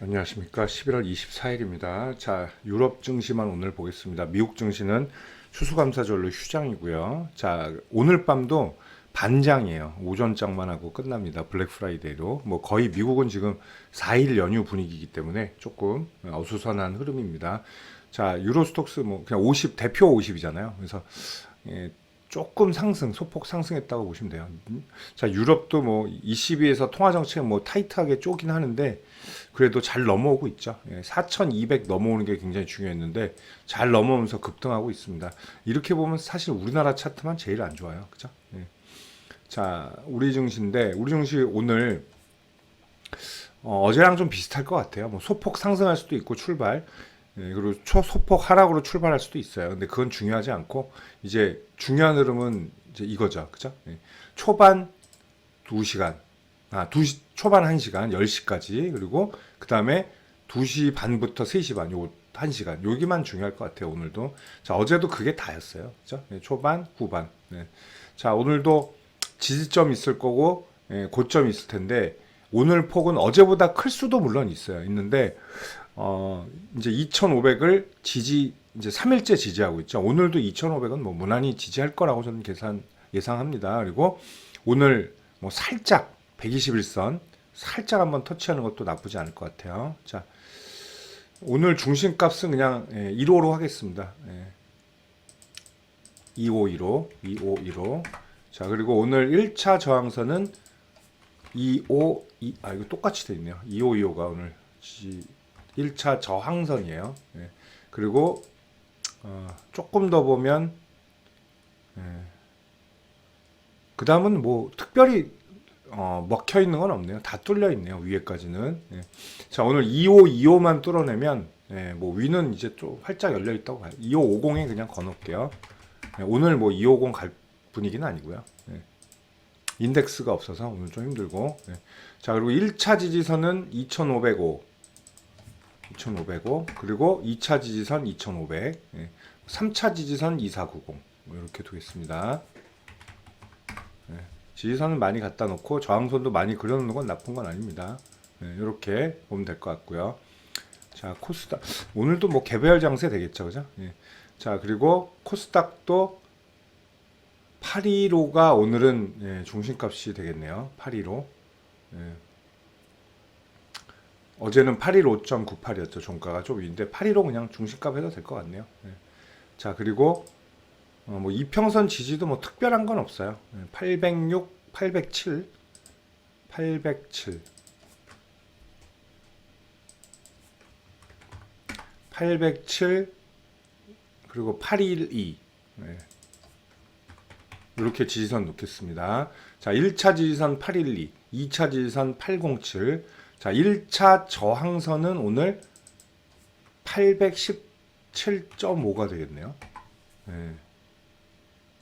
안녕하십니까. 11월 24일입니다. 자, 유럽 증시만 오늘 보겠습니다. 미국 증시는 추수감사절로 휴장이고요. 자, 오늘 밤도 반장이에요. 오전장만 하고 끝납니다. 블랙 프라이데이로. 뭐 거의 미국은 지금 4일 연휴 분위기이기 때문에 조금 어수선한 흐름입니다. 자, 유로스톡스 뭐 그냥 50 대표 50이잖아요. 그래서 예, 조금 상승, 소폭 상승했다고 보시면 돼요. 음, 자, 유럽도 뭐 22에서 통화 정책 뭐 타이트하게 쪼긴 하는데 그래도 잘 넘어오고 있죠. 예, 4,200 넘어오는 게 굉장히 중요했는데 잘 넘어오면서 급등하고 있습니다. 이렇게 보면 사실 우리나라 차트만 제일 안 좋아요. 그죠? 예. 자, 우리 증시인데 우리 증시 오늘 어, 제랑 좀 비슷할 것 같아요. 뭐 소폭 상승할 수도 있고 출발. 예, 그리고 초소폭 하락으로 출발할 수도 있어요. 근데 그건 중요하지 않고 이제 중요한 흐름은 이제 이거죠. 그죠? 예. 초반 2시간. 아, 2시 초반 1시간 10시까지 그리고 그다음에 2시 반부터 3시 반 요 1시간 여기만 중요할 것 같아요. 오늘도. 자, 어제도 그게 다였어요. 그죠? 예, 초반, 후반. 네. 자, 오늘도 지지점 있을 거고 예, 고점 있을 텐데 오늘 폭은 어제보다 클 수도 물론 있어요. 있는데 어, 이제 2,500을 지지 이제 3일째 지지하고 있죠. 오늘도 2,500은 뭐 무난히 지지할 거라고 저는 계산 예상합니다. 그리고 오늘 뭐 살짝 121선 살짝 한번 터치하는 것도 나쁘지 않을 것 같아요. 자, 오늘 중심값은 그냥 예, 1호로 하겠습니다. 예. 2515, 2515. 자, 그리고 오늘 1차 저항선은 25, 이, 아, 이거 똑같이 돼 있네요. 2525가 오늘 지, 1차 저항선이에요. 예. 그리고 어, 조금 더 보면 예. 그 다음은 뭐 특별히 어, 먹혀 있는 건 없네요. 다 뚫려 있네요. 위에까지는. 예. 자 오늘 2525만 뚫어내면 예, 뭐 위는 이제 좀 활짝 열려 있다고 봐요. 2550에 그냥 거놓을게요. 예, 오늘 뭐 250 갈 분위기는 아니고요. 예. 인덱스가 없어서 오늘 좀 힘들고. 예. 자 그리고 1차 지지선은 2505. 2505 그리고 2차 지지선 2500 예. 3차 지지선 2490 이렇게 두겠습니다 예. 지지선은 많이 갖다 놓고 저항선도 많이 그려놓는 건 나쁜 건 아닙니다 예. 이렇게 보면 될 것 같고요 자 코스닥 오늘도 뭐 개별 장세 되겠죠 그죠 예. 자 그리고 코스닥도 815가 오늘은 예, 중심값이 되겠네요 815 예. 어제는 815.98이었죠. 종가가 좀 위인데 815 그냥 중심값 해도 될 것 같네요. 예. 자 그리고 어, 뭐 이평선 지지도 뭐 특별한 건 없어요. 예, 806, 807, 807, 807 그리고 812 예. 이렇게 지지선 놓겠습니다. 자 1차 지지선 812, 2차 지지선 807 자, 1차 저항선은 오늘 817.5가 되겠네요. 네.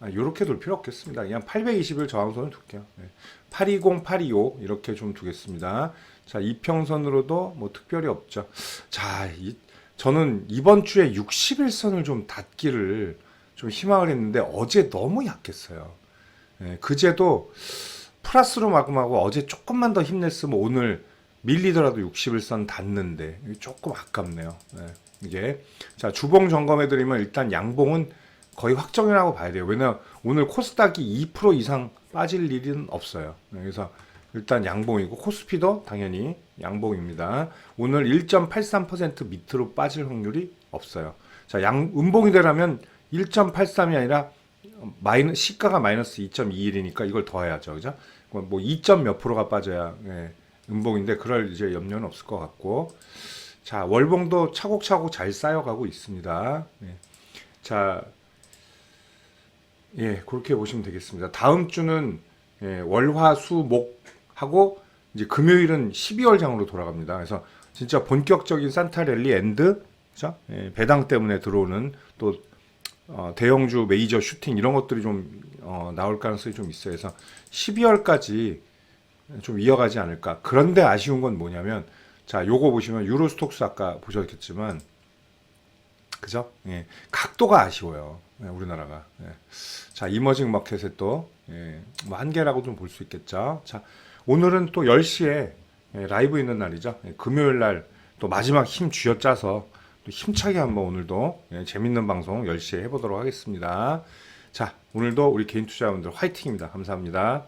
아, 요렇게 둘 필요 없겠습니다. 그냥 821 저항선을 둘게요. 네. 820, 825 이렇게 좀 두겠습니다. 자, 이평선으로도 뭐 특별히 없죠. 자, 이, 저는 이번 주에 61선을 좀 닫기를 좀 희망을 했는데 어제 너무 약했어요. 네, 그제도 플러스로 마감하고 어제 조금만 더 힘냈으면 오늘 밀리더라도 61선 닿는데 조금 아깝네요. 네, 이게 자 주봉 점검해 드리면 일단 양봉은 거의 확정이라고 봐야 돼요. 왜냐 오늘 코스닥이 2% 이상 빠질 일은 없어요. 네, 그래서 일단 양봉이고 코스피도 당연히 양봉입니다. 오늘 1.83% 밑으로 빠질 확률이 없어요. 자, 양 음봉이 되려면 1.83이 아니라 마이너 시가가 마이너스 2.21이니까 이걸 더해야죠. 그죠? 뭐 2. 몇 프로가 빠져야 예. 음봉인데 그럴 이제 염려는 없을 것 같고 자 월봉도 차곡차곡 잘 쌓여가고 있습니다. 예. 자, 예 그렇게 보시면 되겠습니다. 다음 주는 예, 월화 수 목 하고 이제 금요일은 12월 장으로 돌아갑니다. 그래서 진짜 본격적인 산타랠리 엔드 그죠? 예, 배당 때문에 들어오는 또 어, 대형주 메이저 슈팅 이런 것들이 좀 어, 나올 가능성이 좀 있어요. 그래서 12월까지 좀 이어가지 않을까. 그런데 아쉬운 건 뭐냐면 자, 요거 보시면 유로스톡스 아까 보셨겠지만 그죠? 예. 각도가 아쉬워요. 예, 우리나라가. 예. 자, 이머징 마켓에 또 예, 뭐 한계라고 좀 볼 수 있겠죠. 자, 오늘은 또 10시에 예, 라이브 있는 날이죠. 예, 금요일 날 또 마지막 힘 쥐어짜서 또 힘차게 한번 오늘도 예, 재밌는 방송 10시에 해보도록 하겠습니다. 자, 오늘도 우리 개인 투자자분들 화이팅입니다. 감사합니다.